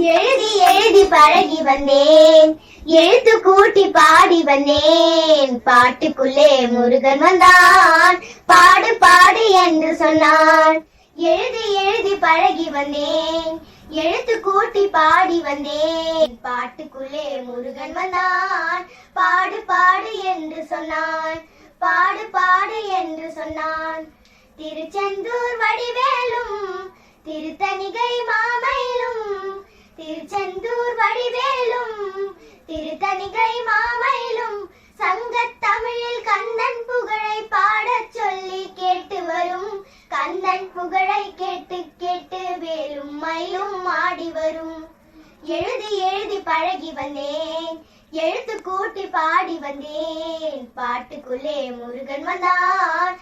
எழுதி எழுதி பழகி வந்தேன். எழுத்து கூட்டி பாடி வந்தேன். பாட்டுக்குள்ளே முருகன் வந்தான். பாடு பாடு என்று சொன்னான். எழுதி எழுதி பழகி வந்தேன். எழுத்து கூட்டி பாடி வந்தேன். பாட்டுக்குள்ளே முருகன் வந்தான். பாடு பாடு என்று சொன்னான். பாடு பாடு என்று சொன்னான். திருச்செந்தூர் வடிவேலும் திருத்தணிகை மா வடிவேலும் திருத்தணிகை மாமயிலும் சங்க தமிழில் கந்தன் புகழை பாடச் சொல்லி கேட்டு வரும். கந்தன் புகழை கேட்டு கேட்டு வேலும் மயிலும் ஆடி வரும். எழுதி எழுதி பழகி வந்தேன் எழுத்து கூட்டி பாடி வந்தேன். பாட்டுக்குள்ளே முருகன் வந்தான்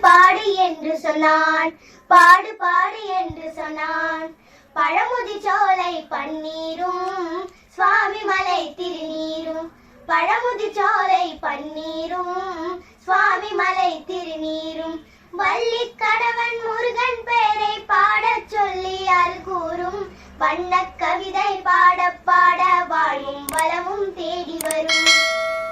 பாடு என்று சொன்னான். பாடு பாடு என்று சொன்னான். பழமுதி சோலை பன்னீரும் சுவாமி மலை திருநீரும். பழமுதி சோலை பன்னீரும் சுவாமி மலை திருநீரும். வள்ளி கடவன் முருகன் பெயரை பாடச் சொல்லி அருள் கூறும். வண்ண கவிதை பாட பாட வாழும் வளமும் தேடி வரும்.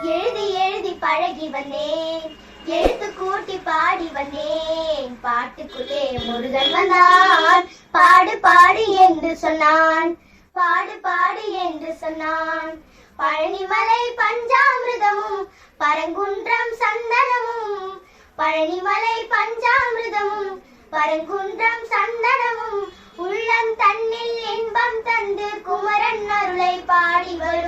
எழுதி எழுதி பழகி வந்தேன். எழுத்து கூட்டி பாடி வந்தேன். பாட்டுக்குள்ளே முருகன் வந்தான். பாடு பாடு என்று சொன்னான். பாடு பாடு என்று சொன்னான். பழனிமலை பஞ்சாமிரதமும் பரங்குன்றம் சந்தனமும். பழனிமலை பஞ்சாமிர்தமும் பரங்குன்றம் சந்தனமும். உள்ளம் தன்னில் இன்பம் தந்து குமரன் அருளை பாடி வரும்.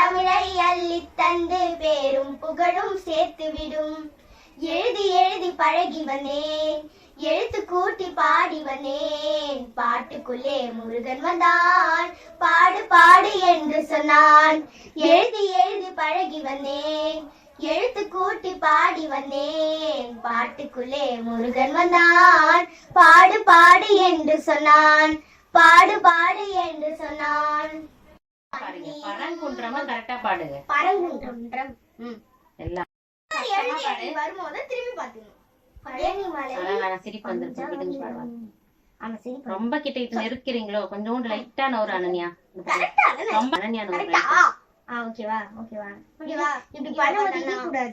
தமிழை அள்ளி தந்து பேரும் புகழும் சேர்த்து விடும். எழுதி எழுதி பழகி வந்தேன். எழுத்து கூட்டி பாடி வந்தேன். பாட்டுக்குள்ளே முருகன் வந்தான். பாடு பாடு என்று சொன்னான். எழுதி எழுதி பழகி வந்தேன். எழுத்து கூட்டி பாடி வந்தேன். பாட்டுக்குள்ளே முருகன் வந்தான். பாடு பாடு என்று சொன்னான். பாடு பாடு என்று சொன்னான். பரங்குன்றமா கரெக்டா பாடுங்க. பரங்குன்றம் ம். எல்லாம். வரும்போது திரும்பி சரி ரொம்ப கிட்ட கிட்ட நெருக்கிறீங்களோ? கொஞ்சோண்டு லைட்டா நவரு அனன்யா. கரெக்டா ரொம்ப அனன்யா நவரு கரெக்டா. ஆ. ஓகேவா ஓகேவா ஓகேவா இப்படி பண்ணும்போது கூடாது.